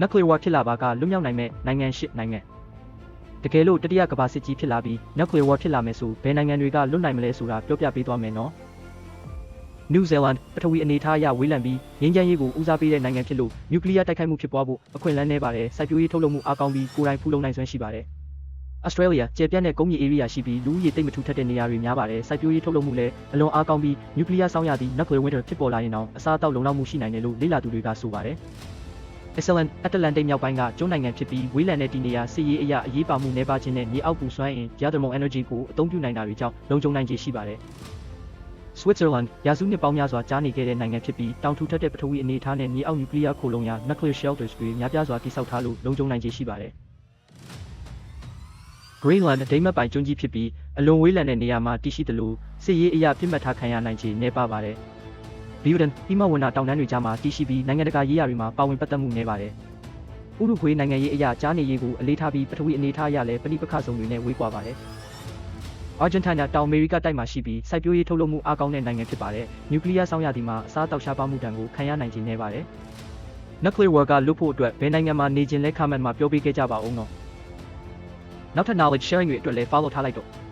nuclear war ဖြစ်လာပါကလွတ်မြောက်နိုင်မဲ့နိုင်ငံရှစ်နိုင်ငံတကယ်လို့တတိယကမ္ဘာစစ်ကြီးဖြစ်လာပြီး nuclear war ဖြစ်လာမယ်ဆိုဘယ်နိုင်ငံတွေကလွတ်နိုင်မလဲဆိုတာပြောပြပေးသွားမယ်နော် New Zealand ပထဝီအနေအထားအရဝေးလံပြီးငြိမ်းချမ်းရေးကိုဦးစားပေးတဲ့နိုင်ငံဖြစ်လို့နျူကလ িয়ারတိုက်ခိုက်မှုဖြစ်ပွားဖို့အခွင့်အလမ်းနည်းပါတယ်စိုက်ပျိုးရေးထုတ်လုပ်မှုအားကောင်းပြီးကိုယ်တိုင်ဖူလုံနိုင်စွမ်းရှိပါတယ် Australia ကျေပြန့်တဲ့ကုန်းမြေ area ရှိပြီးလူဦးရေတိတ်မထူထပ်တဲ့နေရာတွေများပါတယ်စိုက်ပျိုးရေးထုတ်လုပ်မှုလည်းအလွန်အားကောင်းပြီးနျူကလ িয়ারဆောင်းရသည့် nuclear winter ဖြစ်ပေါ်လာရင်တော့အစားအသောက်လုံလောက်မှုရှိနိုင်တယ်လို့လေ့လာသူတွေကဆိုပါတယ် Iceland အတ္တလန်တိတ်မြောက်ပိုင်းကကျွန်းနိုင်ငံဖြစ်ပြီးဝေးလံတဲ့ဒီနေရာစစ်ရေးအရာအရေးပါမှုနှဲပါခြင်းနဲ့မြေအောက်ပူစွမ်းအင် geothermal energy ကိုအသုံးပြုနိုင်တာတွေကြောင့်လုံခြုံနိုင်ခြေရှိပါတယ် Switzerland ရာစုနှစ်ပေါင်းများစွာကြားနေခဲ့တဲ့နိုင်ငံဖြစ်ပြီးတောင်ထူထပ်တဲ့ပထဝီအနေအထားနဲ့မြေအောက်နျူကလ িয়ার ခိုလုံရာ nuclear shelters တွေများပြားစွာတည်ဆောက်ထားလို့လုံခြုံနိုင်ခြေရှိပါတယ် Greenland အဒိမ်းမက်ပိုင်ကျွန်းကြီးဖြစ်ပြီးအလွန်ဝေးလံတဲ့နေရာမှာတည်ရှိသလိုစစ်ရေးအရာပြစ်မှတ်ထားခံရနိုင်ခြေနည်းပါပါတယ်။ Bhutan ဒီမဝနာတောင်တန်းတွေကြားမှာတည်ရှိပြီးနိုင်ငံတကာရေးရာတွေမှာပါဝင်ပတ်သက်မှုနည်းပါတယ်။ဥရုခွေးနိုင်ငံရေးအရာကြားနေရေးကိုအလေးထားပြီးပထဝီအနေအထားအရလည်းပဋိပက္ခဇုံတွေနဲ့ဝေးကွာပါတယ်။ Argentina တောင်အမေရိကတိုက်မှာရှိပြီးစိုက်ပျိုးရေးထုတ်လုပ်မှုအားကောင်းတဲ့နိုင်ငံဖြစ်ပါတယ်။နျူကလ িয়ার ဆောင်းရာသီမှာအစားအသောက်ရှားပါမှုတံကိုခံရနိုင်ခြေနည်းပါတယ်။ Nuclear war ကလွတ်ဖို့အတွက်ဘယ်နိုင်ငံမှာနေခြင်းလဲ comment မှာပြောပေးခဲ့ကြပါဦးနော်။နောက်ထပ် knowledge sharing တွေအတွက်လည်း follow ထားလိုက်တော့